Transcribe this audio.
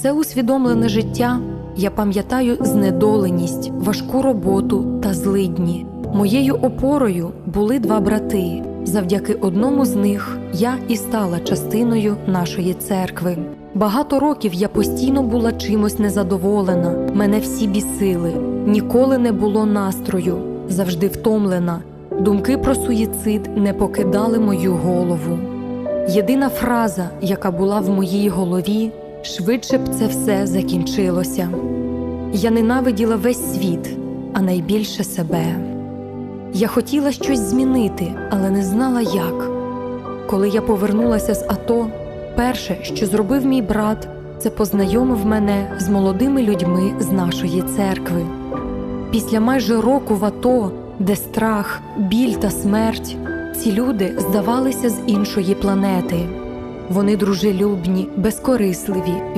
Все усвідомлене життя я пам'ятаю знедоленість, важку роботу та злидні. Моєю опорою були два брати. Завдяки одному з них я і стала частиною нашої церкви. Багато років я постійно була чимось незадоволена, мене всі бісили, ніколи не було настрою, завжди втомлена. Думки про суїцид не покидали мою голову. Єдина фраза, яка була в моїй голові, швидше б це все закінчилося. Я ненавиділа весь світ, а найбільше себе. Я хотіла щось змінити, але не знала як. Коли я повернулася з АТО, перше, що зробив мій брат, це познайомив мене з молодими людьми з нашої церкви. Після майже року в АТО, де страх, біль та смерть, ці люди здавалися з іншої планети. Вони дружелюбні, безкорисливі,